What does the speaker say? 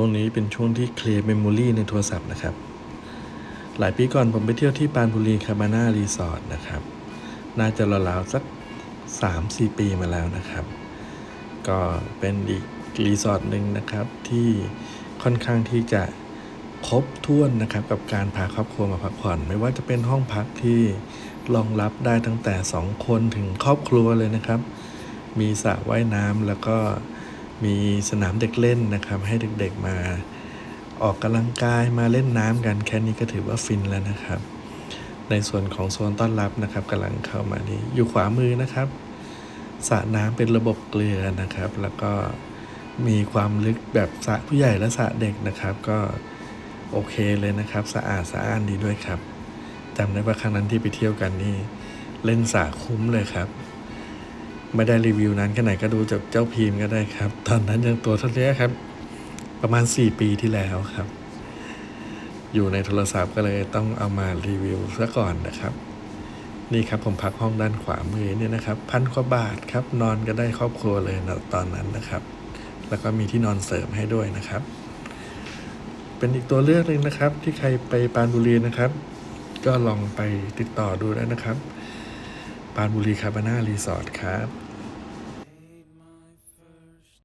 ช่วงนี้เป็นช่วงที่เคลียร์เมมโมรีในโทรศัพท์นะครับ หลายปีก่อนผมไปเที่ยวที่ปานบุรีคาบาน่ารีสอร์ทนะครับ น่าจะราวๆสัก 3-4 ปีมาแล้วนะครับ ก็เป็นอีกรีสอร์ทหนึ่งนะครับที่ค่อนข้างที่จะครบถ้วนนะครับกับการพาครอบครัวมาพักผ่อน ไม่ว่าจะเป็นห้องพักที่รองรับได้ตั้งแต่ 2 คนถึงครอบครัวเลยนะครับ มีสระว่ายน้ำแล้วก็ มีสนามเด็กเล่นนะครับ ให้เด็กๆมาออกกำลังกายมาเล่นน้ำกันแค่นี้ก็ถือว่าฟินแล้วนะครับ ในส่วนของโซนต้อนรับนะครับกำลังเข้ามานี้อยู่ขวามือนะครับสระน้ำเป็นระบบเกลือนะครับ แล้วก็มีความลึกแบบสระผู้ใหญ่และสระเด็กนะครับ ก็โอเคเลยนะครับ สะอาดสะอ้านดีด้วยครับจำได้ว่าครั้งนั้นที่ไปเที่ยวกันนี่เล่นสระคุ้มเลยครับ ไม่ได้รีวิวนั้นแค่ไหนก็ดูจากเจ้าพีมก็ได้ครับ ตอนนั้นยังตัวเท่านี้ครับ ประมาณ 4 ปีที่แล้วครับ อยู่ในโทรศัพท์ก็เลยต้องเอามารีวิวซะก่อนนะครับ นี่ครับผมพักห้องด้านขวามือเนี่ยนะครับ พันกว่าบาทครับ นอนก็ได้ครอบครัวเลยนะตอนนั้นนะครับ แล้วก็มีที่นอนเสริมให้ด้วยนะครับ เป็นอีกตัวเลือกหนึ่งนะครับ ที่ใครไปปานบุรีนะครับ ก็ลองไปติดต่อดูได้นะครับ ปานบุรีคาบาน่ารีสอร์ทครับ